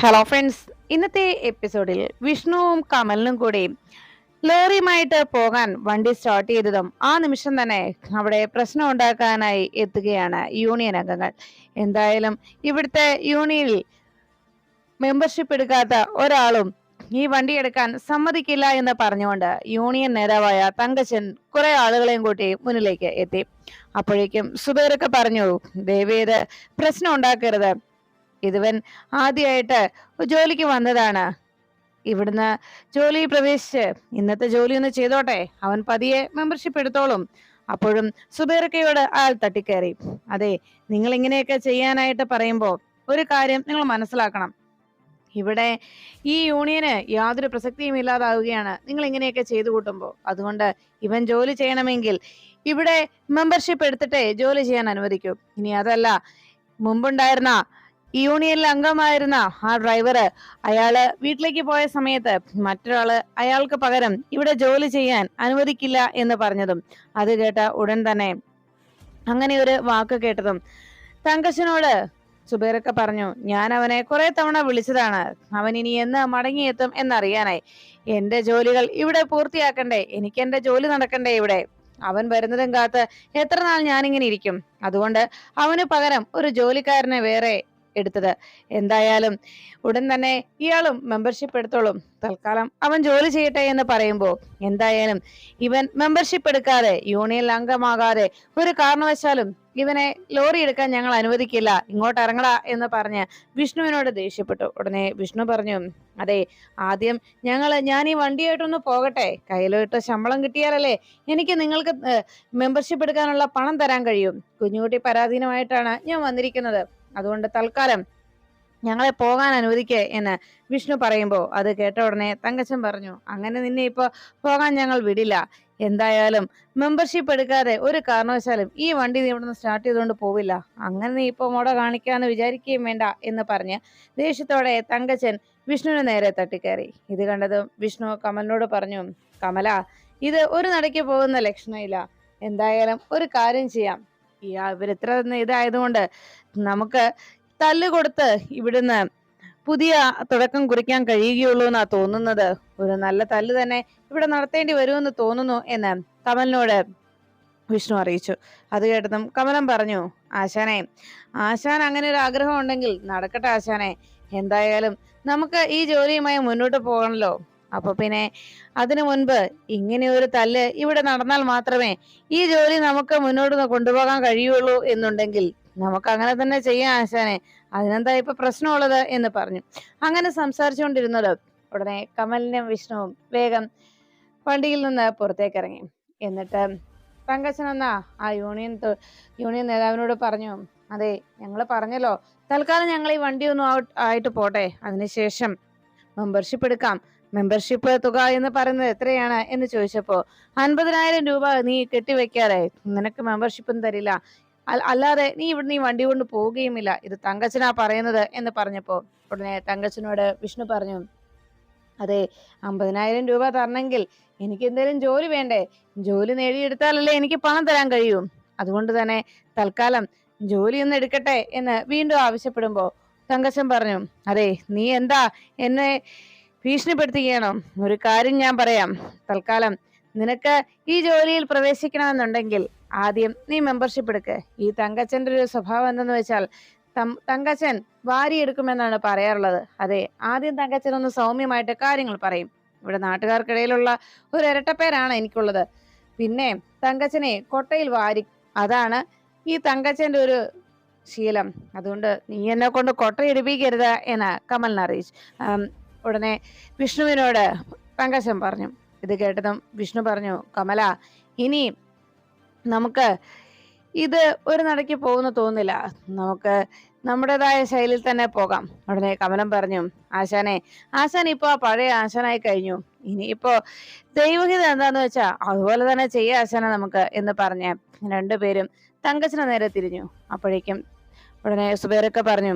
Hello friends ഇന്നത്തെ എപ്പിസോഡിൽ വിഷ്ണുവും കമലിനും കൂടി ലോറിയുമായിട്ട് പോകാൻ വണ്ടി സ്റ്റാർട്ട് ചെയ്തതും ആ നിമിഷം തന്നെ അവിടെ പ്രശ്നം ഉണ്ടാക്കാനായി എത്തുകയാണ് യൂണിയൻ അംഗങ്ങൾ. എന്തായാലും ഇവിടുത്തെ യൂണിയനിൽ മെമ്പർഷിപ്പ് എടുക്കാത്ത ഒരാളും ഈ വണ്ടി എടുക്കാൻ സമ്മതിക്കില്ല എന്ന് പറഞ്ഞുകൊണ്ട് യൂണിയൻ നേതാവായ തങ്കച്ചൻ കുറെ ആളുകളെയും കൂട്ടി മുന്നിലേക്ക് എത്തി. അപ്പോഴേക്കും സുബേറൊക്കെ പറഞ്ഞു ദയവേത് പ്രശ്നം ഉണ്ടാക്കരുത്. ഇതുവൻ ആദ്യമായിട്ട് ജോലിക്ക് വന്നതാണ്. ഇവിടുന്ന് ജോലി പ്രവേശിച്ച് ഇന്നത്തെ ജോലി ഒന്ന് ചെയ്തോട്ടെ. അവൻ പതിയെ മെമ്പർഷിപ്പ് എടുത്തോളും. അപ്പോഴും സുബേറക്കയോട് ആൾ തട്ടിക്കയറി അതെ നിങ്ങൾ ഇങ്ങനെയൊക്കെ ചെയ്യാനായിട്ട് പറയുമ്പോൾ ഒരു കാര്യം നിങ്ങൾ മനസ്സിലാക്കണം. ഇവിടെ ഈ യൂണിയന് യാതൊരു പ്രസക്തിയും ഇല്ലാതാവുകയാണ്. നിങ്ങൾ ഇങ്ങനെയൊക്കെ ചെയ്തു കൂട്ടുമ്പോൾ അതുകൊണ്ട് ഇവൻ ജോലി ചെയ്യണമെങ്കിൽ ഇവിടെ മെമ്പർഷിപ്പ് എടുത്തിട്ടേ ജോലി ചെയ്യാൻ അനുവദിക്കൂ. ഇനി അതല്ല മുമ്പുണ്ടായിരുന്ന യൂണിയനിൽ അംഗമായിരുന്ന ആ ഡ്രൈവർ അയാൾ വീട്ടിലേക്ക് പോയ സമയത്ത് മറ്റൊരാൾ അയാൾക്ക് പകരം ഇവിടെ ജോലി ചെയ്യാൻ അനുവദിക്കില്ല എന്ന് പറഞ്ഞതും അത് കേട്ട ഉടൻ തന്നെ അങ്ങനെ ഒരു വാക്ക് കേട്ടതും തങ്കച്ചനോട് സുബൈറൊക്കെ പറഞ്ഞു ഞാൻ അവനെ കുറെ തവണ വിളിച്ചതാണ്. അവൻ ഇനി എന്ന് മടങ്ങിയെത്തും എന്നറിയാനായി. എന്റെ ജോലികൾ ഇവിടെ പൂർത്തിയാക്കണ്ടേ? എനിക്ക് എന്റെ ജോലി നടക്കണ്ടേ ഇവിടെ? അവൻ വരുന്നതും കാത്ത് എത്ര നാൾ ഞാനിങ്ങനെ ഇരിക്കും? അതുകൊണ്ട് അവന് പകരം ഒരു ജോലിക്കാരനെ വേറെ എടുത്തത്. എന്തായാലും ഉടൻ തന്നെ ഇയാളും മെമ്പർഷിപ്പ് എടുത്തോളും. തൽക്കാലം അവൻ ജോലി ചെയ്യട്ടെ എന്ന് പറയുമ്പോൾ എന്തായാലും ഇവൻ മെമ്പർഷിപ്പ് എടുക്കാതെ യൂണിയൻ അംഗമാകാതെ ഒരു കാരണവശാലും ഇവനെ ലോറി എടുക്കാൻ ഞങ്ങൾ അനുവദിക്കില്ല. ഇങ്ങോട്ട് ഇറങ്ങടാ എന്ന് പറഞ്ഞ് വിഷ്ണുവിനോട് ദേഷ്യപ്പെട്ടു. ഉടനെ വിഷ്ണു പറഞ്ഞു അതെ ആദ്യം ഞങ്ങൾ ഞാൻ ഈ വണ്ടിയായിട്ടൊന്ന് പോകട്ടെ. കയ്യിലോട്ട് ശമ്പളം കിട്ടിയാലല്ലേ എനിക്ക് നിങ്ങൾക്ക് മെമ്പർഷിപ്പ് എടുക്കാനുള്ള പണം തരാൻ കഴിയും. കുഞ്ഞുകുട്ടി പരാധീനമായിട്ടാണ് ഞാൻ വന്നിരിക്കുന്നത്. അതുകൊണ്ട് തൽക്കാലം ഞങ്ങളെ പോകാൻ അനുവദിക്കേ എന്ന് വിഷ്ണു പറയുമ്പോൾ അത് കേട്ട ഉടനെ തങ്കച്ചൻ പറഞ്ഞു അങ്ങനെ നിന്നെ ഇപ്പൊ പോകാൻ ഞങ്ങൾ വിടില്ല. എന്തായാലും മെമ്പർഷിപ്പ് എടുക്കാതെ ഒരു കാരണവശാലും ഈ വണ്ടി നീ ഇവിടുന്ന് സ്റ്റാർട്ട് ചെയ്തുകൊണ്ട് പോവില്ല. അങ്ങനെ നീ ഇപ്പൊ മോഡ കാണിക്കാന്ന് വിചാരിക്കുകയും വേണ്ട എന്ന് പറഞ്ഞ് ദേഷ്യത്തോടെ തങ്കച്ചൻ വിഷ്ണുവിന് നേരെ തട്ടിക്കയറി. ഇത് കണ്ടതും വിഷ്ണു കമലിനോട് പറഞ്ഞു കമല ഇത് ഒരു നടയ്ക്ക് പോകുന്ന ലക്ഷണമില്ല. എന്തായാലും ഒരു കാര്യം ചെയ്യാം. ഇവരിത്ര ഇതായതുകൊണ്ട് നമുക്ക് തല്ല് കൊടുത്ത് ഇവിടുന്ന് പുതിയ തുടക്കം കുറിക്കാൻ കഴിയുകയുള്ളൂ എന്നാ തോന്നുന്നത്. ഒരു നല്ല തല്ല് തന്നെ ഇവിടെ നടത്തേണ്ടി വരുമെന്ന് തോന്നുന്നു എന്ന് കമലിനോട് വിഷ്ണു അറിയിച്ചു. അത് കേട്ടതും കമലം പറഞ്ഞു ആശാനെ ആശാൻ അങ്ങനെ ഒരു ആഗ്രഹം ഉണ്ടെങ്കിൽ നടക്കട്ടെ ആശാനെ. എന്തായാലും നമുക്ക് ഈ ജോലിയുമായി മുന്നോട്ട് പോകണല്ലോ. അപ്പൊ പിന്നെ അതിനു മുൻപ് ഇങ്ങനെ ഒരു തല്ല് ഇവിടെ നടന്നാൽ മാത്രമേ ഈ ജോലി നമുക്ക് മുന്നോട്ട് കൊണ്ടുപോകാൻ കഴിയുള്ളൂ എന്നുണ്ടെങ്കിൽ നമുക്ക് അങ്ങനെ തന്നെ ചെയ്യാം ആശാനെ. അതിനെന്താ ഇപ്പൊ പ്രശ്നമുള്ളത് എന്ന് പറഞ്ഞു. അങ്ങനെ സംസാരിച്ചുകൊണ്ടിരുന്നത് ഉടനെ കമലിനും വിഷ്ണുവും വേഗം വണ്ടിയിൽ നിന്ന് പുറത്തേക്ക് ഇറങ്ങി എന്നിട്ട് തങ്കച്ചൻ എന്നാ? ആ യൂണിയൻ യൂണിയൻ നേതാവിനോട് പറഞ്ഞു അതെ ഞങ്ങൾ പറഞ്ഞല്ലോ തൽക്കാലം ഞങ്ങൾ ഈ വണ്ടി ഒന്നും ആയിട്ട് പോട്ടെ. അതിനുശേഷം മെമ്പർഷിപ്പ് എടുക്കാം. മെമ്പർഷിപ്പ് തുക എന്ന് പറയുന്നത് എത്രയാണ് എന്ന് ചോദിച്ചപ്പോ അൻപതിനായിരം രൂപ നീ കെട്ടിവെക്കാതെ നിനക്ക് മെമ്പർഷിപ്പും തരില്ല. അല്ലാതെ നീ ഇവിടെ നീ വണ്ടി കൊണ്ട് പോവുകയുമില്ല. ഇത് തങ്കച്ചനാ പറയുന്നത് എന്ന് പറഞ്ഞപ്പോ ഉടനെ തങ്കച്ചനോട് വിഷ്ണു പറഞ്ഞു അതെ അമ്പതിനായിരം രൂപ തരണമെങ്കിൽ എനിക്ക് എന്തെങ്കിലും ജോലി വേണ്ടേ? ജോലി നേടിയെടുത്താലല്ലേ എനിക്ക് പണം തരാൻ കഴിയൂ. അതുകൊണ്ട് തന്നെ തൽക്കാലം ജോലി ഒന്ന് എടുക്കട്ടെ എന്ന് വീണ്ടും ആവശ്യപ്പെടുമ്പോ തങ്കച്ചൻ പറഞ്ഞു അതെ നീ എന്താ എന്നെ ഭീഷണിപ്പെടുത്തുകയാണോ. ഒരു കാര്യം ഞാൻ പറയാം. തൽക്കാലം നിനക്ക് ഈ ജോലിയിൽ പ്രവേശിക്കണമെന്നുണ്ടെങ്കിൽ ആദ്യം നീ മെമ്പർഷിപ്പ് എടുക്ക്. ഈ തങ്കച്ചന്റെ ഒരു സ്വഭാവം എന്തെന്ന് വെച്ചാൽ തങ്കച്ചൻ വാരിയെടുക്കുമെന്നാണ് പറയാറുള്ളത്. അതെ ആദ്യം തങ്കച്ചൻ ഒന്ന് സൗമ്യമായിട്ട് കാര്യങ്ങൾ പറയും. ഇവിടെ നാട്ടുകാർക്കിടയിലുള്ള ഒരു ഇരട്ടപ്പേരാണ് എനിക്കുള്ളത്. പിന്നെ തങ്കച്ചനെ കൊട്ടയിൽ വാരി അതാണ് ഈ തങ്കച്ചന്റെ ഒരു ശീലം. അതുകൊണ്ട് നീ എന്നെ കൊണ്ട് കൊട്ടയിടിപ്പിക്കരുത് എന്ന് കമലിനെ അറിയിച്ചു. ഉടനെ വിഷ്ണുവിനോട് പങ്കജം പറഞ്ഞു. ഇത് കേട്ടതും വിഷ്ണു പറഞ്ഞു കമല ഇനി നമുക്ക് ഇത് ഒരു നടക്ക് പോകുന്ന തോന്നില്ല നമുക്ക് നമ്മുടേതായ ശൈലിയിൽ തന്നെ പോകാം. ഉടനെ കമലം പറഞ്ഞു ആശാനെ ആശാൻ ഇപ്പൊ പഴയ ആശാനായി കഴിഞ്ഞു. ഇനി ഇപ്പോ ദൈവഹിത എന്താന്ന് വെച്ചാ അതുപോലെ തന്നെ ചെയ്യ ആശാന നമുക്ക് എന്ന് പറഞ്ഞ് രണ്ടുപേരും തങ്കച്ചന് നേരെ തിരിഞ്ഞു. അപ്പോഴേക്കും ഉടനെ സുബേറൊക്കെ പറഞ്ഞു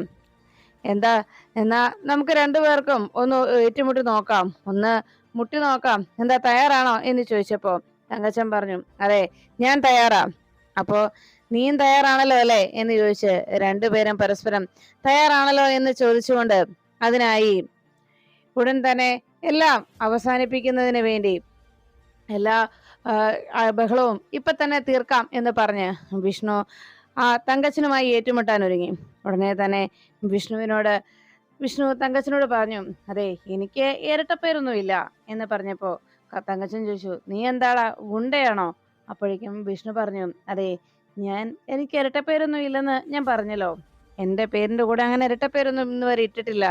എന്താ? എന്നാ നമുക്ക് രണ്ടുപേർക്കും ഒന്ന് ഏറ്റുമുട്ടി നോക്കാം. ഒന്ന് മുട്ടി നോക്കാം. എന്താ തയ്യാറാണോ എന്ന് ചോദിച്ചപ്പോ തങ്കച്ചൻ പറഞ്ഞു അതെ ഞാൻ തയ്യാറാ. അപ്പോ നീയും തയ്യാറാണല്ലോ അല്ലേ? എന്ന് ചോദിച്ച് രണ്ടുപേരും പരസ്പരം തയ്യാറാണല്ലോ എന്ന് ചോദിച്ചുകൊണ്ട് അതിനായി ഉടൻ തന്നെ എല്ലാം അവസാനിപ്പിക്കുന്നതിന് വേണ്ടി എല്ലാ ബഹളവും ഇപ്പൊ തന്നെ തീർക്കാം എന്ന് പറഞ്ഞ് വിഷ്ണു ആ തങ്കച്ചനുമായി ഏറ്റുമുട്ടാൻ ഒരുങ്ങി. ഉടനെ തന്നെ വിഷ്ണുവിനോട് വിഷ്ണു തങ്കച്ചനോട് പറഞ്ഞു അതെ എനിക്ക് ഇരട്ടപ്പേരൊന്നുമില്ല എന്ന് പറഞ്ഞപ്പോ ക- തങ്കച്ചൻ ചോദിച്ചു നീ എന്താടാ ഗുണ്ടയാണോ? അപ്പോഴേക്കും വിഷ്ണു പറഞ്ഞു അതെ ഞാൻ എനിക്ക് ഇരട്ടപ്പേരൊന്നും ഇല്ലെന്ന് ഞാൻ പറഞ്ഞല്ലോ. എന്റെ പേരിന്റെ കൂടെ അങ്ങനെ ഇരട്ടപ്പേരൊന്നും ഇന്ന് വരെ ഇട്ടിട്ടില്ല.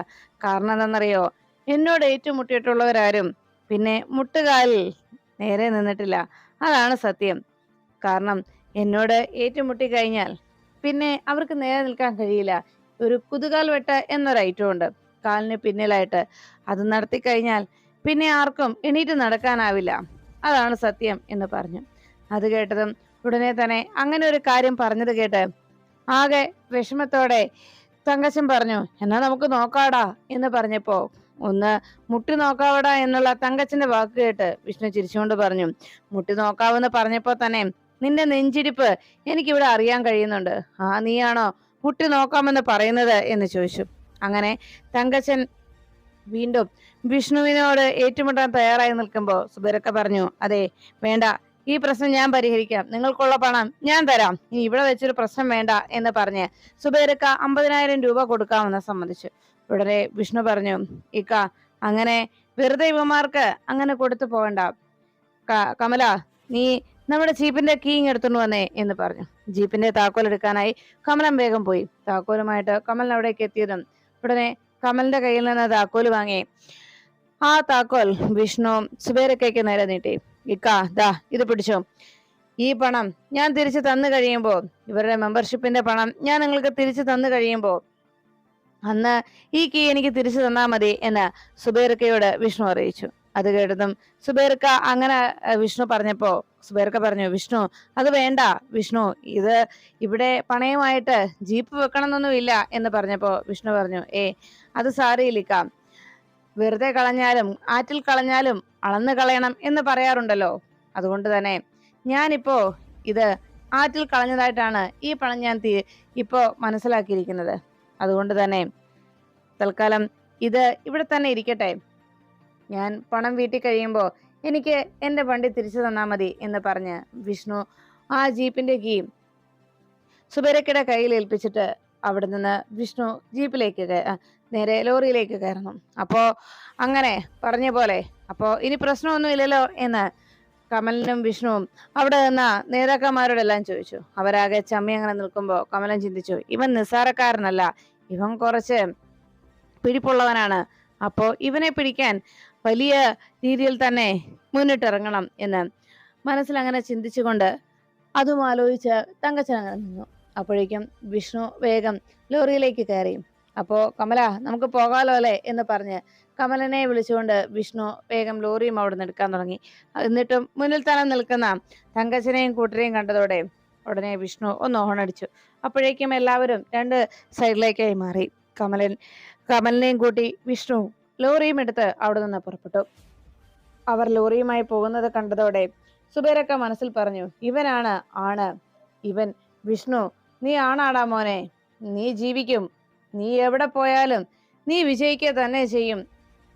കാരണം എന്താണെന്നറിയോ? എന്നോട് ഏറ്റുമുട്ടിയിട്ടുള്ളവരാരും പിന്നെ മുട്ടുകാലിൽ നേരെ നിന്നിട്ടില്ല. അതാണ് സത്യം. കാരണം എന്നോട് ഏറ്റുമുട്ടി കഴിഞ്ഞാൽ പിന്നെ അവർക്ക് നേരെ നിൽക്കാൻ കഴിയില്ല. ഒരു കുതുകാൽ വെട്ട എന്നൊരു ഐറ്റം ഉണ്ട്. കാലിന് പിന്നിലായിട്ട് അത് നടത്തി കഴിഞ്ഞാൽ പിന്നെ ആർക്കും എണീറ്റ് നടക്കാനാവില്ല. അതാണ് സത്യം എന്ന് പറഞ്ഞു. അത് കേട്ടതും ഉടനെ തന്നെ അങ്ങനെ ഒരു കാര്യം പറഞ്ഞത് കേട്ട് ആകെ വിഷമത്തോടെ തങ്കച്ചൻ പറഞ്ഞു എന്നാ നമുക്ക് നോക്കാടാ എന്ന് പറഞ്ഞപ്പോ ഒന്ന് മുട്ടി നോക്കാവടാ എന്നുള്ള തങ്കച്ചന്റെ വാക്ക് കേട്ട് വിഷ്ണു ചിരിച്ചുകൊണ്ട് പറഞ്ഞു മുട്ടി നോക്കാവെന്ന് പറഞ്ഞപ്പോ തന്നെ നിന്റെ നെഞ്ചിടിപ്പ് എനിക്കിവിടെ അറിയാൻ കഴിയുന്നുണ്ട്. ആ നീയാണോ മുട്ടി നോക്കാമെന്ന് പറയുന്നത്? എന്ന് ചോദിച്ചു. അങ്ങനെ തങ്കച്ചൻ വീണ്ടും വിഷ്ണുവിനോട് ഏറ്റുമുട്ടാൻ തയ്യാറായി നിൽക്കുമ്പോൾ സുബൈരക്ക പറഞ്ഞു അതെ വേണ്ട. ഈ പ്രശ്നം ഞാൻ പരിഹരിക്കാം. നിങ്ങൾക്കുള്ള പണം ഞാൻ തരാം. ഇനി ഇവിടെ വെച്ചൊരു പ്രശ്നം വേണ്ട എന്ന് പറഞ്ഞ് സുബേരക്ക അമ്പതിനായിരം രൂപ കൊടുക്കാമെന്ന് സമ്മതിച്ചു. ഉടനെ വിഷ്ണു പറഞ്ഞു ഇക്ക അങ്ങനെ വെറുതെ ഇവമാർക്ക് അങ്ങനെ കൊടുത്തു പോകണ്ട. കമല നീ നമ്മുടെ ജീപ്പിന്റെ കീങ് എടുത്തുകൊണ്ട് വന്നേ എന്ന് പറഞ്ഞു. ജീപ്പിന്റെ താക്കോൽ എടുക്കാനായി കമലം വേഗം പോയി. താക്കോലുമായിട്ട് കമലിന് അവിടേക്ക് എത്തിയതും ഉടനെ കമലിന്റെ കയ്യിൽ നിന്ന് താക്കോൽ വാങ്ങി. ആ താക്കോൽ വിഷ്ണു സുബേരക്കയ്ക്ക് നേരെ നീട്ടി. ഇക്കാ ദാ ഇത് പിടിച്ചോ. ഈ പണം ഞാൻ തിരിച്ചു തന്നു കഴിയുമ്പോൾ ഇവരുടെ മെമ്പർഷിപ്പിന്റെ പണം ഞാൻ നിങ്ങൾക്ക് തിരിച്ചു തന്നു കഴിയുമ്പോൾ അന്ന് ഈ കീ എനിക്ക് തിരിച്ചു തന്നാ മതി എന്ന് സുബേരക്കയോട് വിഷ്ണു അറിയിച്ചു. അത് കേട്ടതും. സുബേർക്ക അങ്ങനെ വിഷ്ണു പറഞ്ഞപ്പോ സുബേർക്ക പറഞ്ഞു വിഷ്ണു അത് വേണ്ട വിഷ്ണു ഇത് ഇവിടെ പണയമായിട്ട് ജീപ്പ് വെക്കണമെന്നൊന്നുമില്ല എന്ന് പറഞ്ഞപ്പോ വിഷ്ണു പറഞ്ഞു ഏ അത് സാരിയില്ലിക്ക വെറുതെ കളഞ്ഞാലും ആറ്റിൽ കളഞ്ഞാലും അളന്ന് കളയണം എന്ന് പറയാറുണ്ടല്ലോ. അതുകൊണ്ട് തന്നെ ഞാനിപ്പോ ഇത് ആറ്റിൽ കളഞ്ഞതായിട്ടാണ് ഈ പണം ഞാൻ തീ ഇപ്പോ മനസ്സിലാക്കിയിരിക്കുന്നത്. അതുകൊണ്ട് തന്നെ തൽക്കാലം ഇത് ഇവിടെ തന്നെ ഇരിക്കട്ടെ. ഞാൻ പണം വീട്ടി കഴിയുമ്പോൾ എനിക്ക് എന്റെ വണ്ടി തിരിച്ചു തന്നാൽ മതി എന്ന് പറഞ്ഞ് വിഷ്ണു ആ ജീപ്പിന്റെ കീ സുബേരക്കയുടെ കയ്യിൽ ഏൽപ്പിച്ചിട്ട് അവിടെ നിന്ന് വിഷ്ണു ജീപ്പിലേക്ക് നേരെ ലോറിയിലേക്ക് കയറണം അപ്പോൾ അങ്ങനെ പറഞ്ഞ പോലെ അപ്പോൾ ഇനി പ്രശ്നമൊന്നുമില്ലല്ലോ എന്ന് കമലിനും വിഷ്ണുവും അവിടെ നിന്ന നേതാക്കന്മാരോടെല്ലാം ചോദിച്ചു. അവരാകെ ചമ്മി അങ്ങനെ നിൽക്കുമ്പോൾ കമലൻ ചിന്തിച്ചു ഇവൻ നിസ്സാരക്കാരനല്ല. ഇവൻ കുറച്ച് പിടിപ്പുള്ളവനാണ്. അപ്പോൾ ഇവനെ പിടിക്കാൻ വലിയ രീതിയിൽ തന്നെ മുന്നിട്ടിറങ്ങണം എന്ന് മനസ്സിൽ അങ്ങനെ ചിന്തിച്ചുകൊണ്ട് അതും ആലോചിച്ച് തങ്കച്ചൻ അങ്ങനെ നിന്നു. അപ്പോഴേക്കും വിഷ്ണു വേഗം ലോറിയിലേക്ക് കയറി. അപ്പോ കമല നമുക്ക് പോകാലോ അല്ലേ? എന്ന് പറഞ്ഞ് കമലനെ വിളിച്ചുകൊണ്ട് വിഷ്ണു വേഗം ലോറിയും അവിടെ നിന്ന് എടുക്കാൻ തുടങ്ങി. എന്നിട്ടും മുന്നിൽ തന്നെ നിൽക്കുന്ന തങ്കച്ചനെയും കൂട്ടരെയും കണ്ടതോടെ ഉടനെ വിഷ്ണു ഒന്ന് ഓണടിച്ചു. അപ്പോഴേക്കും എല്ലാവരും രണ്ട് സൈഡിലേക്കായി മാറി. കമലൻ കമലിനെയും കൂട്ടി വിഷ്ണു ലോറിയും എടുത്ത് അവിടെ നിന്ന് പുറപ്പെട്ടു. അവർ ലോറിയുമായി പോകുന്നത് കണ്ടതോടെ സുബേരക്ക മനസ്സിൽ പറഞ്ഞു ഇവനാണ് ആണ്. ഇവൻ വിഷ്ണു. നീ ആണാടാ മോനെ. നീ ജീവിക്കും. നീ എവിടെ പോയാലും നീ വിജയിക്കുക തന്നെ ചെയ്യും.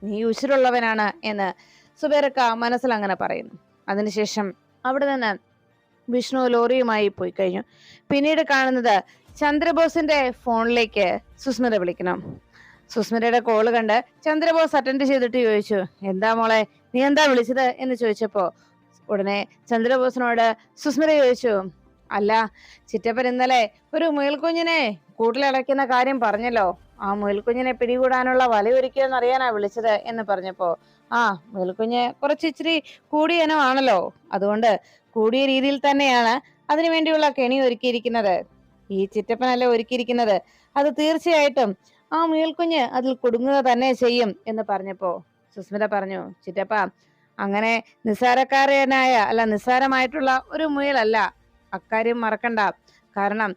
നീ ഉശിരുള്ളവനാണ് എന്ന് സുബേരക്ക മനസ്സിൽ അങ്ങനെ പറയുന്നു. അതിനുശേഷം അവിടെ നിന്ന് വിഷ്ണു ലോറിയുമായി പോയി കഴിഞ്ഞു. പിന്നീട് കാണുന്നത് ചന്ദ്രബോസിന്റെ ഫോണിലേക്ക് സുസ്മിത വിളിക്കണം സുസ്മിതയുടെ കോൾ കണ്ട് ചന്ദ്രബോസ് അറ്റൻഡ് ചെയ്തിട്ട് ചോദിച്ചു എന്താ മോളെ നീ എന്താ വിളിച്ചത്? എന്ന് ചോദിച്ചപ്പോ ഉടനെ ചന്ദ്രബോസിനോട് സുസ്മിത ചോദിച്ചു അല്ല ചിറ്റപ്പൻ ഇന്നലെ ഒരു മുയൽക്കുഞ്ഞിനെ കൂട്ടിലടയ്ക്കുന്ന കാര്യം പറഞ്ഞല്ലോ. ആ മുയൽക്കുഞ്ഞിനെ പിടികൂടാനുള്ള വലയൊരുക്കിയെന്ന് അറിയാനാ വിളിച്ചത് എന്ന് പറഞ്ഞപ്പോ ആ മുയൽക്കുഞ്ഞ് കുറച്ച് ഇച്ചിരി കൂടിയ ഇനമാണല്ലോ അതുകൊണ്ട് കൂടിയ രീതിയിൽ തന്നെയാണ് അതിനു വേണ്ടിയുള്ള കെണി ഒരുക്കിയിരിക്കുന്നത്. ഈ ചിറ്റപ്പനല്ല ഒരുക്കിയിരിക്കുന്നത്. അത് തീർച്ചയായിട്ടും ആ മുയൽക്കുഞ്ഞ് അതിൽ കുടുങ്ങുക തന്നെ ചെയ്യും എന്ന് പറഞ്ഞപ്പോ സുസ്മിത പറഞ്ഞു ചിറ്റപ്പ അങ്ങനെ നിസ്സാരക്കാരനായ അല്ല നിസ്സാരമായിട്ടുള്ള ഒരു മുയലല്ല. അക്കാര്യം മറക്കണ്ട. കാരണം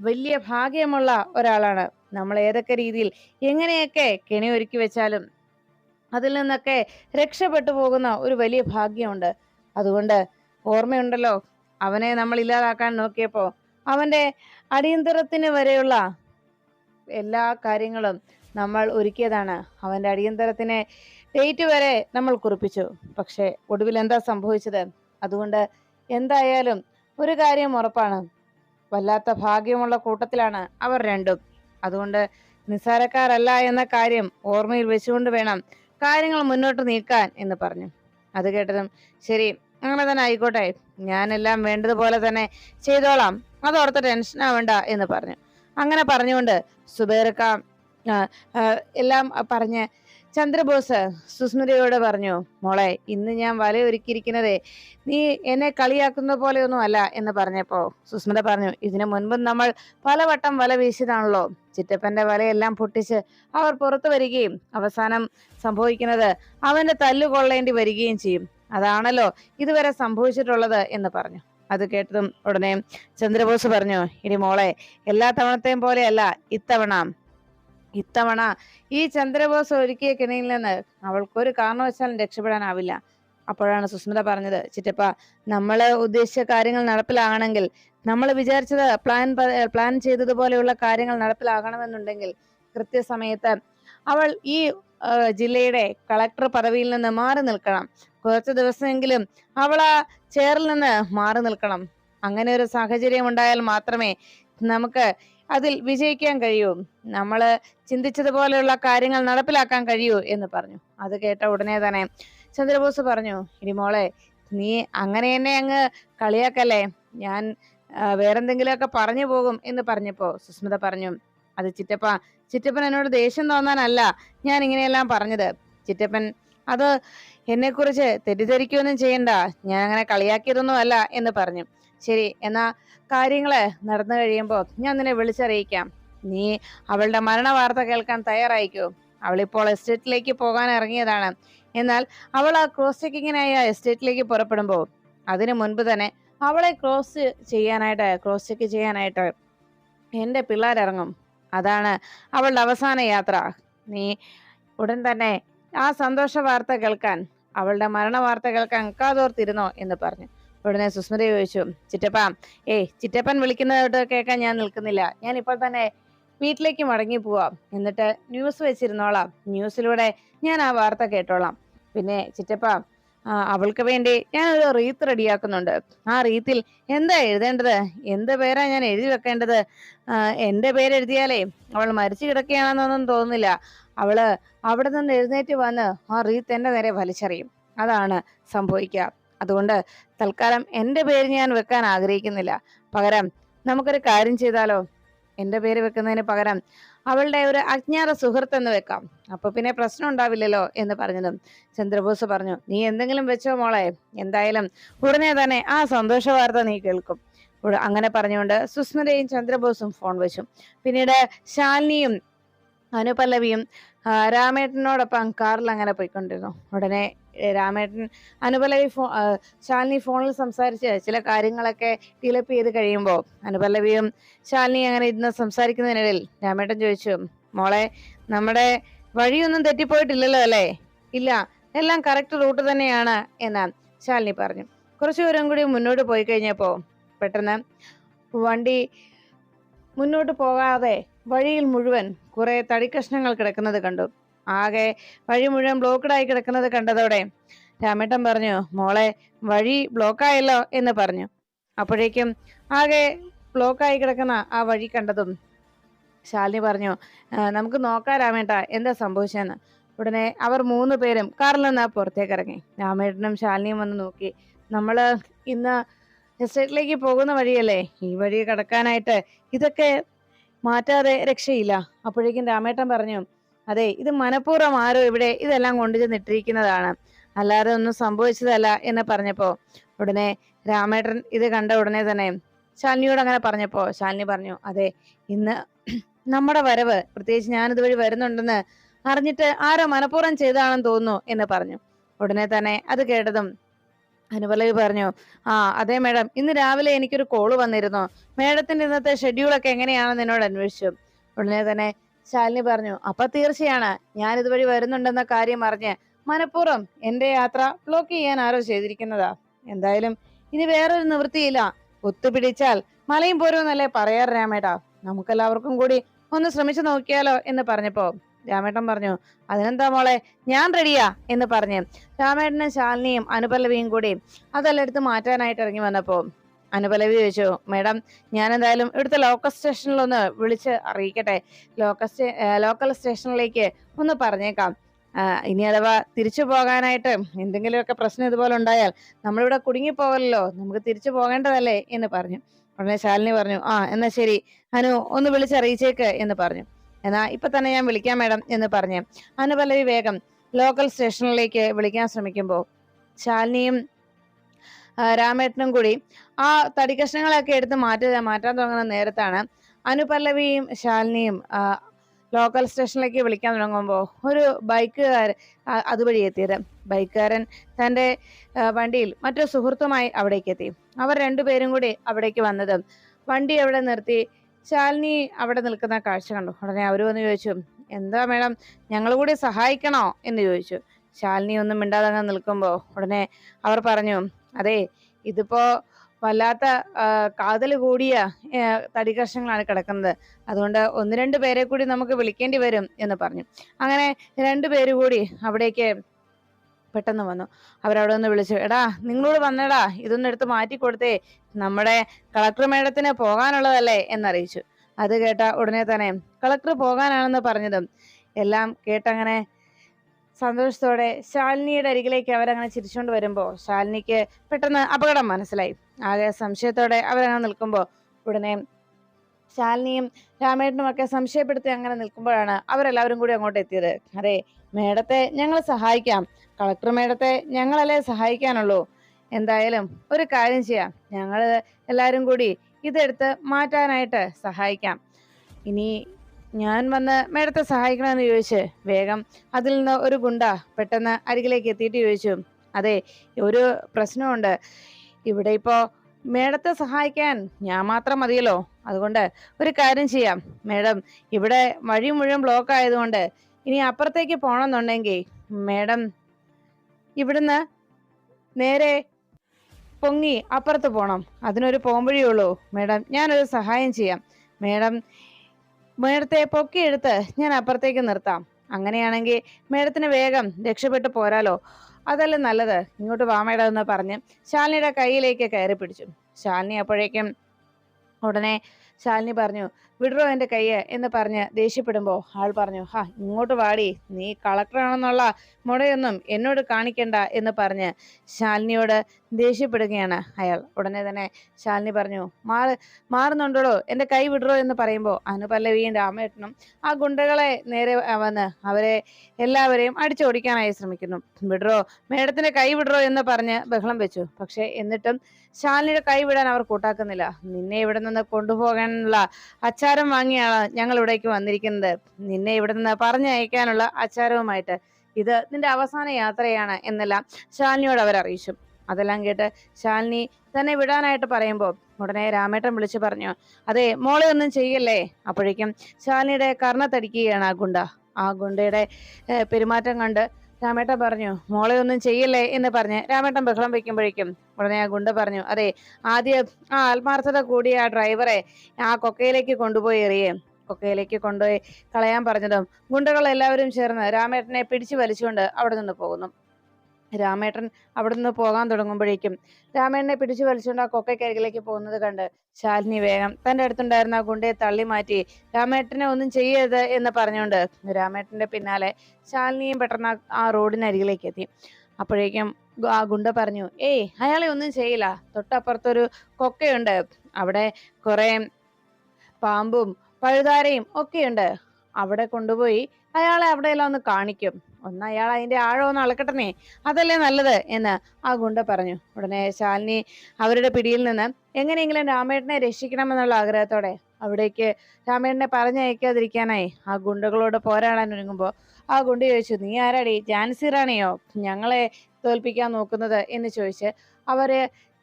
വലിയ ഭാഗ്യമുള്ള ഒരാളാണ്. നമ്മൾ ഏതൊക്കെ രീതിയിൽ എങ്ങനെയൊക്കെ കെണി ഒരുക്കി വെച്ചാലും അതിൽ നിന്നൊക്കെ രക്ഷപ്പെട്ടു പോകുന്ന ഒരു വലിയ ഭാഗ്യമുണ്ട്. അതുകൊണ്ട് ഓർമ്മയുണ്ടല്ലോ അവനെ നമ്മൾ ഇല്ലാതാക്കാൻ നോക്കിയപ്പോ അവന്റെ അടിയന്തരത്തിന് വരെയുള്ള എല്ലാ കാര്യങ്ങളും നമ്മൾ ഒരുക്കിയതാണ്. അവന്റെ അടിയന്തരത്തിന് ഡേറ്റ് വരെ നമ്മൾ കുറിപ്പിച്ചു. പക്ഷേ ഒടുവിൽ എന്താ സംഭവിച്ചത്? അതുകൊണ്ട് എന്തായാലും ഒരു കാര്യം ഉറപ്പാണ്. വല്ലാത്ത ഭാഗ്യമുള്ള കൂട്ടത്തിലാണ് അവർ രണ്ടും. അതുകൊണ്ട് നിസാരക്കാരല്ല എന്ന കാര്യം ഓർമ്മയിൽ വെച്ചുകൊണ്ട് വേണം കാര്യങ്ങൾ മുന്നോട്ട് നീക്കാൻ എന്ന് പറഞ്ഞു. അത് കേട്ടതും ശരി അങ്ങനെ തന്നെ ആയിക്കോട്ടെ. ഞാനെല്ലാം വേണ്ടതുപോലെ തന്നെ ചെയ്തോളാം. അതോർത്ത് ടെൻഷൻ ആവണ്ട എന്ന് പറഞ്ഞു. അങ്ങനെ പറഞ്ഞുകൊണ്ട് ആ, എല്ലാം പറഞ്ഞ് ചന്ദ്രബോസ് സുസ്മിതയോട് പറഞ്ഞു മോളെ ഇന്ന് ഞാൻ വല ഒരുക്കിയിരിക്കുന്നതേ നീ എന്നെ കളിയാക്കുന്ന പോലെയൊന്നും അല്ല എന്ന് പറഞ്ഞപ്പോ സുസ്മിത പറഞ്ഞു ഇതിനു മുൻപും നമ്മൾ പലവട്ടം വല വീശിയതാണല്ലോ ചിറ്റപ്പന്റെ വലയെല്ലാം പൊട്ടിച്ച് അവർ പുറത്തു വരികയും അവസാനം സംഭവിക്കുന്നത് അവന്റെ തല്ലുകൊള്ളേണ്ടി വരികയും ചെയ്യും. അതാണല്ലോ ഇതുവരെ സംഭവിച്ചിട്ടുള്ളത് എന്ന് പറഞ്ഞു. അത് കേട്ടതും ഉടനെ ചന്ദ്രബോസ് പറഞ്ഞു ഇനി മോളെ എല്ലാ തവണത്തെയും പോലെയല്ല ഇത്തവണ ഇത്തവണ ഈ ചന്ദ്രബോസ് ഒരുക്കിയ കിണയിൽ നിന്ന് അവൾക്കൊരു കാരണവശാലും രക്ഷപ്പെടാനാവില്ല. അപ്പോഴാണ് സുസ്മിത പറഞ്ഞത് ചിറ്റപ്പ നമ്മൾ ഉദ്ദേശിച്ച കാര്യങ്ങൾ നടപ്പിലാകണമെങ്കിൽ നമ്മൾ വിചാരിച്ചത് പ്ലാൻ പ്ലാൻ ചെയ്തതുപോലെയുള്ള കാര്യങ്ങൾ നടപ്പിലാകണമെന്നുണ്ടെങ്കിൽ കൃത്യസമയത്ത് അവൾ ഈ ജില്ലയുടെ കളക്ടർ പദവിയിൽ നിന്ന് മാറി നിൽക്കണം. കുറച്ച് ദിവസമെങ്കിലും അവൾ ആ ചെയറിൽ നിന്ന് മാറി നിൽക്കണം. അങ്ങനെ ഒരു സാഹചര്യം ഉണ്ടായാൽ മാത്രമേ നമുക്ക് അതിൽ വിജയിക്കാൻ കഴിയൂ. നമ്മൾ ചിന്തിച്ചതുപോലെയുള്ള കാര്യങ്ങൾ നടപ്പിലാക്കാൻ കഴിയൂ എന്ന് പറഞ്ഞു. അത് കേട്ട ഉടനെ തന്നെ ചന്ദ്രബോസ് പറഞ്ഞു ഇനി മോളെ നീ അങ്ങനെ എന്നെ അങ്ങ് കളിയാക്കല്ലേ? ഞാൻ വേറെന്തെങ്കിലുമൊക്കെ പറഞ്ഞു പോകും എന്ന് പറഞ്ഞപ്പോ സുസ്മിത പറഞ്ഞു അത് ചിറ്റപ്പ ചിറ്റപ്പൻ എന്നോട് ദേഷ്യം തോന്നാനല്ല ഞാൻ ഇങ്ങനെയെല്ലാം പറഞ്ഞത്. ചിറ്റപ്പൻ അത് എന്നെക്കുറിച്ച് തെറ്റിദ്ധരിക്കുകയൊന്നും ചെയ്യണ്ട. ഞാൻ അങ്ങനെ കളിയാക്കിയതൊന്നും അല്ല എന്ന് പറഞ്ഞു. ശരി എന്നാ കാര്യങ്ങൾ നടന്നു കഴിയുമ്പോൾ ഞാൻ നിന്നെ വിളിച്ചറിയിക്കാം. നീ അവളുടെ മരണ വാർത്ത കേൾക്കാൻ തയ്യാറായിക്കോ. അവളിപ്പോൾ എസ്റ്റേറ്റിലേക്ക് പോകാൻ ഇറങ്ങിയതാണ്. എന്നാൽ അവൾ ആ ക്രോസ് ചെക്കിങ്ങിനായി ആ എസ്റ്റേറ്റിലേക്ക് പുറപ്പെടുമ്പോൾ അതിനു മുൻപ് തന്നെ അവളെ ക്രോസ് ചെയ്യാനായിട്ട് ക്രോസ് ചെക്ക് ചെയ്യാനായിട്ട് എന്റെ പിള്ളേരിറങ്ങും. അതാണ് അവളുടെ അവസാന യാത്ര. നീ ഉടൻ തന്നെ ആ സന്തോഷ വാർത്ത കേൾക്കാൻ അവളുടെ മരണ വാർത്ത കേൾക്കാൻ കാതോർത്തിരുന്നോ എന്ന് പറഞ്ഞു. ഉടനെ സുസ്മിത ചോദിച്ചു ചിറ്റപ്പ ഏയ് ചിറ്റപ്പൻ വിളിക്കുന്നതായിട്ട് കേൾക്കാൻ ഞാൻ നിൽക്കുന്നില്ല. ഞാൻ ഇപ്പോൾ തന്നെ വീട്ടിലേക്ക് മടങ്ങി പോവാം. എന്നിട്ട് ന്യൂസ് വെച്ചിരുന്നോളാം. ന്യൂസിലൂടെ ഞാൻ ആ വാർത്ത കേട്ടോളാം. പിന്നെ ചിറ്റപ്പ അവൾക്ക് വേണ്ടി ഞാൻ ഒരു റീത്ത് റെഡിയാക്കുന്നുണ്ട്. ആ റീത്തിൽ എന്താ എഴുതേണ്ടത്? എന്ത് പേരാ ഞാൻ എഴുതി വെക്കേണ്ടത്? എന്റെ എന്റെ പേര് എഴുതിയാലേ അവൾ മരിച്ചു കിടക്കുകയാണെന്നൊന്നും തോന്നുന്നില്ല. അവൾ അവിടെ നിന്ന് എഴുന്നേറ്റ് വന്ന് ആ റീത്ത് എന്റെ നേരെ വലിച്ചെറിയും. അതാണ് സംഭവിക്കുക. അതുകൊണ്ട് തൽക്കാലം എന്റെ പേര് ഞാൻ വെക്കാൻ ആഗ്രഹിക്കുന്നില്ല. പകരം നമുക്കൊരു കാര്യം ചെയ്താലോ? എന്റെ പേര് വെക്കുന്നതിന് പകരം അവളുടെ ഒരു അജ്ഞാത സുഹൃത്ത് എന്ന് വെക്കാം. അപ്പൊ പിന്നെ പ്രശ്നം ഉണ്ടാവില്ലല്ലോ എന്ന് പറഞ്ഞതും ചന്ദ്രബോസ് പറഞ്ഞു നീ എന്തെങ്കിലും വെച്ചോ മോളെ? എന്തായാലും ഉടനെ തന്നെ ആ സന്തോഷ വാർത്ത നീ കേൾക്കും. അങ്ങനെ പറഞ്ഞുകൊണ്ട് സുസ്മിതയും ചന്ദ്രബോസും ഫോൺ വെച്ചു. പിന്നീട് ശാലിനിയും അനുപല്ലവിയും രാമേട്ടനോടൊപ്പം കാറിൽ അങ്ങനെ പോയിക്കൊണ്ടിരുന്നു. ഉടനെ രാമേട്ടൻ അനുപല്ലവി ഫോ ശാലിനി ഫോണിൽ സംസാരിച്ച് ചില കാര്യങ്ങളൊക്കെ ടിലപ്പ് ചെയ്ത് കഴിയുമ്പോൾ അനുപല്ലവിയും ശാലിനി അങ്ങനെ ഇരുന്ന് സംസാരിക്കുന്നതിനിടയിൽ രാമേട്ടൻ ചോദിച്ചു മോളെ നമ്മുടെ വഴിയൊന്നും തെറ്റിപ്പോയിട്ടില്ലല്ലോ അല്ലേ? ഇല്ല എല്ലാം കറക്റ്റ് റൂട്ട് തന്നെയാണ് എന്ന് ശാലിനി പറഞ്ഞു. കുറച്ചു ദൂരം കൂടി മുന്നോട്ട് പോയി കഴിഞ്ഞപ്പോൾ പെട്ടെന്ന് വണ്ടി മുന്നോട്ട് പോകാതെ വഴിയിൽ മുഴുവൻ കുറേ തടിക്കഷ്ണങ്ങൾ കിടക്കുന്നത് കണ്ടു. ആകെ വഴി മുഴുവൻ ബ്ലോക്ക്ഡ് ആയി കിടക്കുന്നത് കണ്ടതോടെ രാമേട്ടൻ പറഞ്ഞു മോളെ വഴി ബ്ലോക്കായല്ലോ എന്ന് പറഞ്ഞു. അപ്പോഴേക്കും ആകെ ബ്ലോക്കായി കിടക്കുന്ന ആ വഴി കണ്ടതും ശാലിനി പറഞ്ഞു നമുക്ക് നോക്കാം രാമേട്ട എന്താ സംഭവിച്ചതെന്ന്. ഉടനെ അവർ മൂന്ന് പേരും കാറിൽ നിന്ന് പുറത്തേക്ക് ഇറങ്ങി. രാമേട്ടനും ശാലിനിയും വന്ന് നോക്കി നമ്മൾ ഇന്ന് എസ്റ്റേറ്റിലേക്ക് പോകുന്ന വഴിയല്ലേ? ഈ വഴി കടക്കാനായിട്ട് ഇതൊക്കെ മാറ്റാതെ രക്ഷയില്ല. അപ്പോഴേക്കും രാമേട്ടൻ പറഞ്ഞു അതെ ഇത് മനഃപൂർവം ആരോ ഇവിടെ ഇതെല്ലാം കൊണ്ടുചെന്നിട്ടിരിക്കുന്നതാണ് അല്ലാതെ ഒന്നും സംഭവിച്ചതല്ല എന്ന് പറഞ്ഞപ്പോ ഉടനെ രാമേട്ടൻ ഇത് കണ്ട ഉടനെ തന്നെ ശാലിനിയോട് അങ്ങനെ പറഞ്ഞപ്പോ ശാലിനി പറഞ്ഞു അതെ ഇന്ന് നമ്മുടെ വരവ് പ്രത്യേകിച്ച് ഞാൻ ഇതുവഴി വരുന്നുണ്ടെന്ന് അറിഞ്ഞിട്ട് ആരോ മനഃപൂർവം ചെയ്താണെന്ന് തോന്നുന്നു എന്ന് പറഞ്ഞു. ഉടനെ തന്നെ അത് കേട്ടതും അനുപലവി പറഞ്ഞു ആ അതെ മേഡം ഇന്ന് രാവിലെ എനിക്കൊരു കോൾ വന്നിരുന്നു. മേഡത്തിന്റെ ഇന്നത്തെ ഷെഡ്യൂളൊക്കെ എങ്ങനെയാണെന്ന് എന്നോട് അന്വേഷിച്ചു. ഉടനെ തന്നെ ശാലിനി പറഞ്ഞു അപ്പൊ തീർച്ചയാണ്. ഞാൻ ഇതുവഴി വരുന്നുണ്ടെന്ന കാര്യം അറിഞ്ഞ് മനഃപൂർവം എന്റെ യാത്ര ബ്ലോക്ക് ചെയ്യാൻ ആരോ ചെയ്തിരിക്കുന്നതാ. എന്തായാലും ഇനി വേറൊരു നിവൃത്തിയില്ല. ഒത്തുപിടിച്ചാൽ മലയും പോരുമെന്നല്ലേ പറയാറ് രാമേട്ടാ? നമുക്കെല്ലാവർക്കും കൂടി ഒന്ന് ശ്രമിച്ചു നോക്കിയാലോ എന്ന് പറഞ്ഞപ്പോ രാമേട്ടൻ പറഞ്ഞു അതിനെന്താ മോളെ ഞാൻ റെഡിയാ എന്ന് പറഞ്ഞ് രാമേട്ടനും ശാലിനിയും അനുപല്ലവിയും കൂടി അതെല്ലാം എടുത്ത് മാറ്റാനായിട്ട് ഇറങ്ങി വന്നപ്പോ അനുപല്ലവി ചോദിച്ചു മേഡം ഞാൻ എന്തായാലും ഇവിടുത്തെ ലോക്കൽ സ്റ്റേഷനിലൊന്ന് വിളിച്ച് അറിയിക്കട്ടെ. ലോക്കൽ സ്റ്റേ ലോക്കൽ സ്റ്റേഷനിലേക്ക് ഒന്ന് പറഞ്ഞേക്കാം. ഇനി അഥവാ തിരിച്ചു പോകാനായിട്ട് എന്തെങ്കിലുമൊക്കെ പ്രശ്നം ഇതുപോലെ ഉണ്ടായാൽ നമ്മളിവിടെ കുടുങ്ങിപ്പോകലല്ലോ നമുക്ക് തിരിച്ചു പോകേണ്ടതല്ലേ? എന്ന് പറഞ്ഞു. ഉടനെ ശാലിനി പറഞ്ഞു ആ എന്നാ ശരി. അനു ഒന്ന് വിളിച്ചറിയിച്ചേക്ക് എന്ന് പറഞ്ഞു. എന്നാ ഇപ്പൊ തന്നെ ഞാൻ വിളിക്കാം മാഡം എന്ന് പറഞ്ഞ്. അനുപലവി വേഗം ലോക്കൽ സ്റ്റേഷനിലേക്ക് വിളിക്കാൻ ശ്രമിക്കുമ്പോൾ ശാലിനിയും രാമേട്ടനും കൂടി ആ തടി കഷ്ണങ്ങളൊക്കെ എടുത്ത് മാറ്റി മാറ്റാൻ തുടങ്ങുന്ന നേരത്താണ് അനുപല്ലവിയും ശാലിനിയും ലോക്കൽ സ്റ്റേഷനിലേക്ക് വിളിക്കാൻ തുടങ്ങുമ്പോൾ ഒരു ബൈക്കുകാരൻ അതുവഴി എത്തിയത്. ബൈക്കുകാരൻ തന്റെ വണ്ടിയിൽ മറ്റൊരു സുഹൃത്തുമായി അവിടേക്ക് എത്തി. അവർ രണ്ടുപേരും കൂടി അവിടേക്ക് വന്നത്. വണ്ടി അവിടെ നിർത്തി. ശാലിനി അവിടെ നിൽക്കുന്ന കാഴ്ച കണ്ടു. ഉടനെ അവർ വന്ന് ചോദിച്ചു എന്താ മേഡം ഞങ്ങൾ കൂടി സഹായിക്കണോ? എന്ന് ചോദിച്ചു. ശാലിനി ഒന്നും മിണ്ടാതെ നിൽക്കുമ്പോൾ ഉടനെ അവർ പറഞ്ഞു അതെ ഇതിപ്പോ വല്ലാത്ത കാതൽ കൂടിയ തടി കഷ്ണങ്ങളാണ് കിടക്കുന്നത്. അതുകൊണ്ട് ഒന്ന് രണ്ട് പേരെ കൂടി നമുക്ക് വിളിക്കേണ്ടി വരും എന്ന് പറഞ്ഞു. അങ്ങനെ രണ്ടു പേര് കൂടി അവിടേക്ക് പെട്ടെന്ന് വന്നു. അവരവിടെ ഒന്ന് വിളിച്ചു എടാ നിങ്ങളോട് വന്നടാ ഇതൊന്നും എടുത്ത് മാറ്റി കൊടുത്തേ. നമ്മുടെ കളക്ടർ മേഡത്തിന് പോകാനുള്ളതല്ലേ? എന്നറിയിച്ചു. അത് കേട്ട ഉടനെ തന്നെ കളക്ടർ പോകാനാണെന്ന് പറഞ്ഞതും എല്ലാം കേട്ടങ്ങനെ സന്തോഷത്തോടെ ശാലിനിയുടെ അരികിലേക്ക് അവരങ്ങനെ ചിരിച്ചുകൊണ്ട് വരുമ്പോൾ ശാലിനിക്ക് പെട്ടെന്ന് അപകടം മനസ്സിലായി. ആകെ സംശയത്തോടെ അവരങ്ങനെ നിൽക്കുമ്പോൾ ഉടനെ ശാലിനിയും രാമേട്ടനും ഒക്കെ സംശയപ്പെടുത്തി അങ്ങനെ നിൽക്കുമ്പോഴാണ് അവരെല്ലാവരും കൂടി അങ്ങോട്ട് എത്തിയത്. അതെ മേഡത്തെ ഞങ്ങൾ സഹായിക്കാം. കളക്ടർ മേഡത്തെ ഞങ്ങളല്ലേ സഹായിക്കാനുള്ളൂ. എന്തായാലും ഒരു കാര്യം ചെയ്യാം. ഞങ്ങൾ എല്ലാവരും കൂടി ഇതെടുത്ത് മാറ്റാനായിട്ട് സഹായിക്കാം. ഇനി ഞാൻ വന്ന് മേഡത്തെ സഹായിക്കണമെന്ന് ചോദിച്ച്. വേഗം അതിൽ നിന്ന് ഒരു ഗുണ്ട പെട്ടെന്ന് അരികിലേക്ക് എത്തിയിട്ട് ചോദിച്ചു. അതെ ഒരു പ്രശ്നമുണ്ട്. ഇവിടെ ഇപ്പോൾ മേഡത്തെ സഹായിക്കാൻ ഞാൻ മാത്രം മതിയല്ലോ. അതുകൊണ്ട് ഒരു കാര്യം ചെയ്യാം. മേഡം ഇവിടെ വഴി മുഴുവൻ ബ്ലോക്ക് ആയതുകൊണ്ട് ഇനി അപ്പുറത്തേക്ക് പോകണമെന്നുണ്ടെങ്കിൽ മേഡം ഇവിടുന്ന് നേരെ പൊങ്ങി അപ്പുറത്ത് പോകണം അതിനൊരു പോംവഴിയുള്ളൂ മേഡം ഞാനൊരു സഹായം ചെയ്യാം. മേഡം മേഡത്തെ പൊക്കിയെടുത്ത് ഞാൻ അപ്പുറത്തേക്ക് നിർത്താം. അങ്ങനെയാണെങ്കിൽ മേഡത്തിന് വേഗം രക്ഷപ്പെട്ടു പോരാലോ. അതല്ലേ നല്ലത്? ഇങ്ങോട്ട് വാമേട എന്ന് പറഞ്ഞ് ശാലിനിയുടെ കയ്യിലേക്ക് കയറി പിടിച്ചു. ശാലിനി അപ്പോഴേക്കും ഉടനെ ശാലിനി പറഞ്ഞു വിടറോ എന്റെ കയ്യ് എന്ന് പറഞ്ഞ് ദേഷ്യപ്പെടുമ്പോൾ ആൾ പറഞ്ഞു ഹാ ഇങ്ങോട്ട് വാടി. നീ കളക്ടറാണെന്നുള്ള മുടയൊന്നും എന്നോട് കാണിക്കണ്ട എന്ന് പറഞ്ഞ് ശാലിനിയോട് ദേഷ്യപ്പെടുകയാണ് അയാൾ. ഉടനെ തന്നെ ശാലിനി പറഞ്ഞു മാറ് മാറുന്നുണ്ടോ എന്റെ കൈ വിടറോ എന്ന് പറയുമ്പോൾ അനുപല്ലവിയും രാമേട്ടനും ആ ഗുണ്ടകളെ നേരെ വന്ന് അവരെ എല്ലാവരെയും അടിച്ചോടിക്കാനായി ശ്രമിക്കുന്നു. വിടറോ മേഡത്തിന്റെ കൈ വിടറോ എന്ന് പറഞ്ഞ് ബഹളം വെച്ചു. പക്ഷേ എന്നിട്ടും ശാലിനിയുടെ കൈ വിടാൻ അവർ കൂട്ടാക്കുന്നില്ല. നിന്നെ ഇവിടെ നിന്ന് കൊണ്ടുപോകാനുള്ള അച്ചാരം വാങ്ങിയാണ് ഞങ്ങൾ ഇവിടേക്ക് വന്നിരിക്കുന്നത്. നിന്നെ ഇവിടെ നിന്ന് പറഞ്ഞയക്കാനുള്ള അച്ചാരവുമായിട്ട് ഇത് നിന്റെ അവസാന യാത്രയാണ് എന്നെല്ലാം ശാലിനിയോട് അവർ അറിയിച്ചു. അതെല്ലാം കേട്ട് ശാലിനി തന്നെ വിടാനായിട്ട് പറയുമ്പോൾ ഉടനെ രാമേട്ടൻ വിളിച്ചു പറഞ്ഞു അതെ മോളെ ഒന്നും ചെയ്യല്ലേ? അപ്പോഴേക്കും ശാലിനിയുടെ കർണത്തടിക്കുകയാണ് ആ ഗുണ്ട. ആ ഗുണ്ടയുടെ പെരുമാറ്റം കണ്ട് രാമേട്ടൻ പറഞ്ഞു മോളെ ഒന്നും ചെയ്യല്ലേ എന്ന് പറഞ്ഞ് രാമേട്ടൻ ബഹളം വെക്കുമ്പോഴേക്കും ഉടനെ ആ ഗുണ്ട പറഞ്ഞു അതെ ആദ്യം ആ ആത്മാർത്ഥത കൂടിയ ആ ഡ്രൈവറെ ആ കൊക്കയിലേക്ക് കൊണ്ടുപോയി എറിയേ. കൊക്കയിലേക്ക് കൊണ്ടുപോയി കളയാൻ പറഞ്ഞതും ഗുണ്ടകൾ എല്ലാവരും ചേർന്ന് രാമേട്ടനെ പിടിച്ചു വലിച്ചുകൊണ്ട് അവിടെ നിന്ന് പോകുന്നു. രാമേട്ടൻ അവിടെ നിന്ന് പോകാൻ തുടങ്ങുമ്പോഴേക്കും രാമേട്ടനെ പിടിച്ചു വലിച്ചുകൊണ്ട് ആ കൊക്കക്കരികിലേക്ക് പോകുന്നത് കണ്ട് ശാലിനി വേഗം തന്റെ അടുത്തുണ്ടായിരുന്ന ആ ഗുണ്ടയെ തള്ളി മാറ്റി രാമേട്ടനെ ഒന്നും ചെയ്യരുത് എന്ന് പറഞ്ഞുകൊണ്ട് രാമേട്ടന്റെ പിന്നാലെ ശാലിനിയും പെട്ടെന്ന് ആ റോഡിനരികിലേക്ക് എത്തി. അപ്പോഴേക്കും ആ ഗുണ്ട പറഞ്ഞു ഏയ് അയാളെ ഒന്നും ചെയ്യില്ല. തൊട്ടപ്പുറത്തൊരു കൊക്കയുണ്ട്. അവിടെ കുറെ പാമ്പും പഴുതാരയും ഒക്കെയുണ്ട്. അവിടെ കൊണ്ടുപോയി അയാളെ അവിടെയെല്ലാം ഒന്ന് കാണിക്കും. ഒന്ന് അയാൾ അതിന്റെ ആഴം ഒന്ന് അളക്കട്ടെ അതല്ലേ നല്ലത് എന്ന് ആ ഗുണ്ട പറഞ്ഞു. ഉടനെ ശാലിനി അവരുടെ പിടിയിൽ നിന്ന് എങ്ങനെയെങ്കിലും രാമേട്ടനെ രക്ഷിക്കണമെന്നുള്ള ആഗ്രഹത്തോടെ അവിടേക്ക് രാമേട്ടനെ പറഞ്ഞയക്കാതിരിക്കാനായി ആ ഗുണ്ടകളോട് പോരാടാൻ ഒരുങ്ങുമ്പോൾ ആ ഗുണ്ട ചോദിച്ചു നീ ആരാടി? ജാൻസി റാണിയോ? ഞങ്ങളെ തോൽപ്പിക്കാൻ നോക്കുന്നത്? എന്ന് ചോദിച്ച് അവർ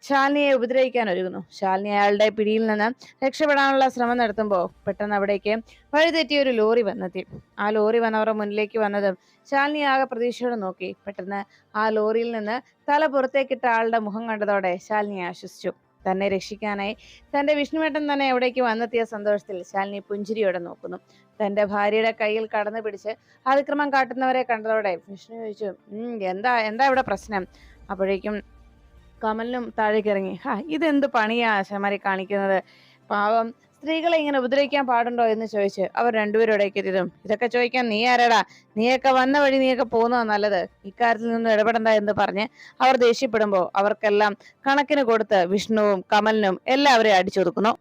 ശാലിനിയെ ഉപദ്രവിക്കാൻ ഒരുങ്ങുന്നു. ശാലിനി അയാളുടെ പിടിയിൽ നിന്ന് രക്ഷപ്പെടാനുള്ള ശ്രമം നടത്തുമ്പോൾ പെട്ടെന്ന് അവിടേക്ക് വഴിതെറ്റിയ ഒരു ലോറി വന്നെത്തി. ആ ലോറി വന്നവരുടെ മുന്നിലേക്ക് വന്നതും ശാലിനി ആകെ പ്രതീക്ഷയോടെ നോക്കി. പെട്ടെന്ന് ആ ലോറിയിൽ നിന്ന് തല പുറത്തേക്കിട്ട ആളുടെ മുഖം കണ്ടതോടെ ശാലിനി ആശ്വസിച്ചു. തന്നെ രക്ഷിക്കാനായി തന്റെ വിഷ്ണുവേട്ടൻ തന്നെ എവിടേക്ക് വന്നെത്തിയ സന്തോഷത്തിൽ ശാലിനി പുഞ്ചിരിയോടെ നോക്കുന്നു. തന്റെ ഭാര്യയുടെ കയ്യിൽ കടന്നു പിടിച്ച് അതിക്രമം കാട്ടുന്നവരെ കണ്ടതോടെ വിഷ്ണു ചോദിച്ചു എന്താ എന്താ ഇവിടെ പ്രശ്നം? അപ്പോഴേക്കും കമലിനും താഴേക്ക് ഇറങ്ങി ഹാ ഇതെന്ത് പണിയാ ശമാരി കാണിക്കുന്നത്? പാവം സ്ത്രീകളെ ഇങ്ങനെ ഉപദ്രവിക്കാൻ പാടുണ്ടോ? എന്ന് ചോദിച്ച് അവർ രണ്ടുപേരും ഇടയ്ക്ക് എത്തിയതും ഇതൊക്കെ ചോദിക്കാൻ നീ ആരാടാ? നീയൊക്കെ വന്ന വഴി നീയൊക്കെ പോകുന്നതാ നല്ലത്. ഇക്കാര്യത്തിൽ നിന്ന് ഇടപെടണ്ട എന്ന് പറഞ്ഞ് അവർ ദേഷ്യപ്പെടുമ്പോൾ അവർക്കെല്ലാം കണക്കിന് കൊടുത്ത് വിഷ്ണുവും കമലിനും എല്ലാവരെയും അടിച്ചൊതുക്കുന്നു.